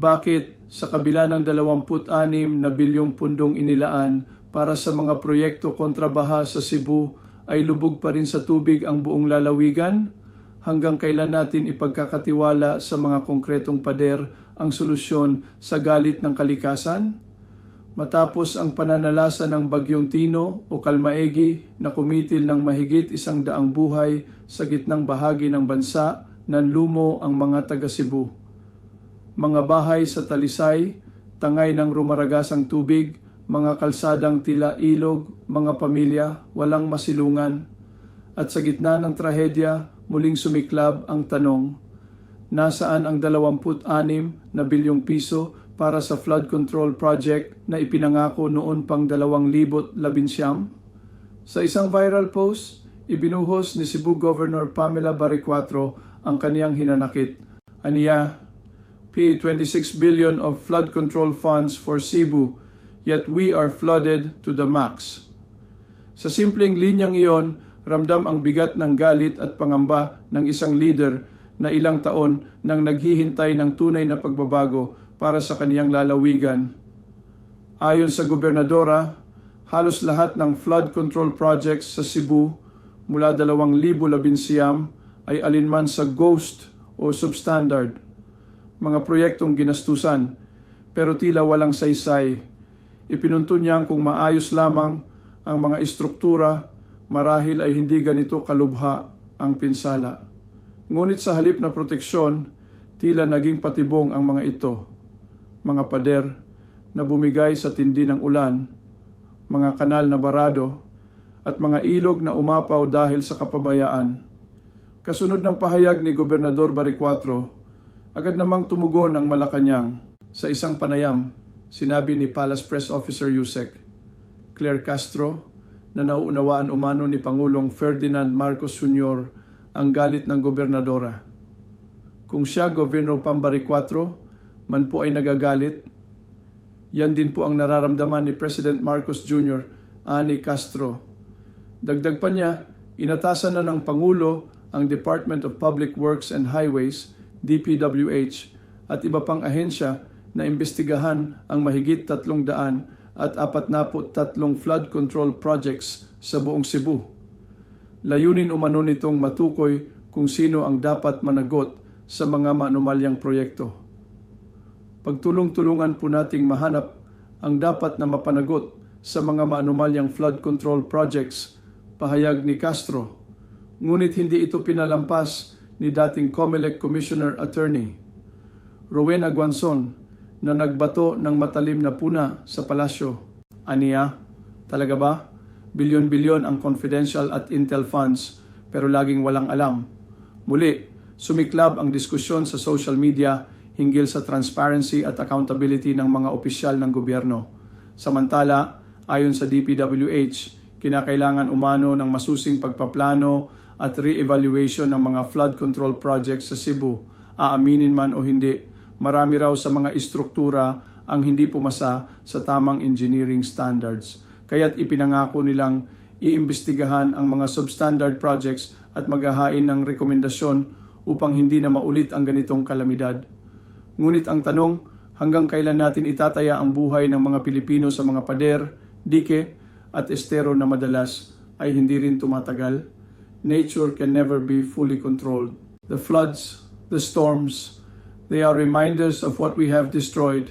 Bakit sa kabila ng 26 na bilyong pundong inilaan para sa mga proyekto kontrabaha sa Cebu ay lubog pa rin sa tubig ang buong lalawigan? Hanggang kailan natin ipagkakatiwala sa mga konkretong pader ang solusyon sa galit ng kalikasan? Matapos ang pananalasa ng Bagyong Tino o Kalmaegi na kumitil ng mahigit isang daang buhay sa gitnang bahagi ng bansa, nanlumo ang mga taga Cebu. Mga bahay sa talisay, tangay ng rumaragasang tubig, mga kalsadang tila ilog, mga pamilya, walang masilungan. At sa gitna ng trahedya, muling sumiklab ang tanong, nasaan ang 26 na bilyong piso para sa flood control project na ipinangako noon pang 2019? Sa isang viral post, ibinuhos ni Cebu Governor Pamela Baricuatro ang kaniyang hinanakit. Aniya, P26 billion of flood control funds for Cebu, yet we are flooded to the max. Sa simpleng linyang iyon, ramdam ang bigat ng galit at pangamba ng isang leader na ilang taon nang naghihintay ng tunay na pagbabago para sa kaniyang lalawigan. Ayon sa gobernadora, halos lahat ng flood control projects sa Cebu mula 2011 ay alinman sa ghost o substandard mga proyektong ginastusan, pero tila walang saysay. Ipinunto niya kung maayos lamang ang mga istruktura, marahil ay hindi ganito kalubha ang pinsala. Ngunit sa halip na proteksyon, tila naging patibong ang mga ito. Mga pader na bumigay sa tindi ng ulan, mga kanal na barado, at mga ilog na umapaw dahil sa kapabayaan. Kasunod ng pahayag ni Gobernador Baricuatro, Agad namang tumugon ang Malacanang sa isang panayam, sinabi ni Palace Press Officer Yusek, Claire Castro, na nauunawaan umano ni Pangulong Ferdinand Marcos Sr. ang galit ng gobernadora. Kung siya, Governor Pambari 4, man po ay nagagalit, yan din po ang nararamdaman ni President Marcos Jr., ani Castro. Dagdag pa niya, inatasan na ng Pangulo ang Department of Public Works and Highways DPWH at iba pang ahensya na imbestigahan ang mahigit 300 at 43 flood control projects sa buong Cebu. Layunin umano nitong matukoy kung sino ang dapat managot sa mga manumalyang proyekto. Pagtulong-tulungan po nating mahanap ang dapat na mapanagot sa mga maanumalyang flood control projects, pahayag ni Castro. Ngunit hindi ito pinalampas ni dating COMELEC Commissioner Attorney Rowena Guanzon na nagbato ng matalim na puna sa palasyo. Aniya, talaga ba? Bilyon-bilyon ang confidential at intel funds pero laging walang alam. Muli, sumiklab ang diskusyon sa social media hinggil sa transparency at accountability ng mga opisyal ng gobyerno. Samantala, ayon sa DPWH, kinakailangan umano ng masusing pagpaplano at re-evaluation ng mga flood control projects sa Cebu, aaminin man o hindi, marami raw sa mga istruktura ang hindi pumasa sa tamang engineering standards. Kaya't ipinangako nilang iimbestigahan ang mga substandard projects at maghahain ng rekomendasyon upang hindi na maulit ang ganitong kalamidad. Ngunit ang tanong, hanggang kailan natin itataya ang buhay ng mga Pilipino sa mga pader, dike at estero na madalas ay hindi rin tumatagal? Nature can never be fully controlled. The floods, the storms, they are reminders of what we have destroyed,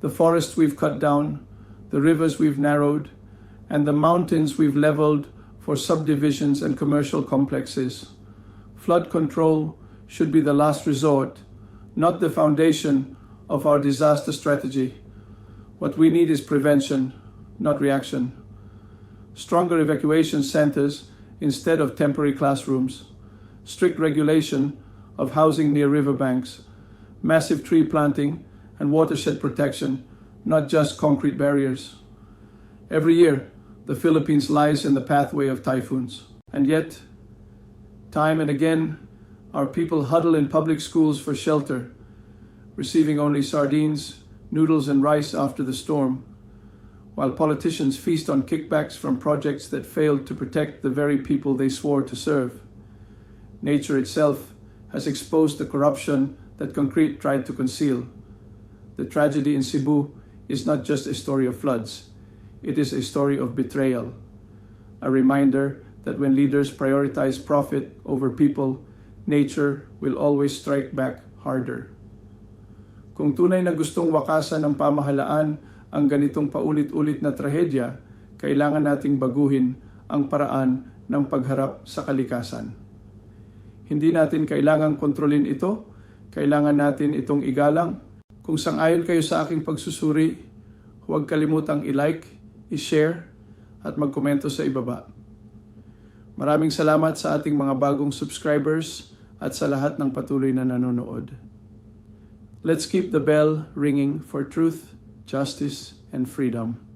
the forests we've cut down, the rivers we've narrowed, and the mountains we've leveled for subdivisions and commercial complexes. Flood control should be the last resort, not the foundation of our disaster strategy. What we need is prevention, not reaction. Stronger evacuation centers instead of temporary classrooms, strict regulation of housing near riverbanks, massive tree planting, and watershed protection, not just concrete barriers. Every year, the Philippines lies in the pathway of typhoons. And yet, time and again, our people huddle in public schools for shelter, receiving only sardines, noodles, and rice after the storm while politicians feast on kickbacks from projects that failed to protect the very people they swore to serve. Nature itself has exposed the corruption that concrete tried to conceal. The tragedy in Cebu is not just a story of floods, it is a story of betrayal. A reminder that when leaders prioritize profit over people, nature will always strike back harder. Kung tunay na gustong wakasan ng pamahalaan ang ganitong paulit-ulit na trahedya, kailangan nating baguhin ang paraan ng pagharap sa kalikasan. Hindi natin kailangang kontrolin ito, kailangan natin itong igalang. Kung sang-ayon kayo sa aking pagsusuri, huwag kalimutang i-like, i-share, at magkomento sa ibaba. Maraming salamat sa ating mga bagong subscribers at sa lahat ng patuloy na nanonood. Let's keep the bell ringing for truth, justice, and freedom.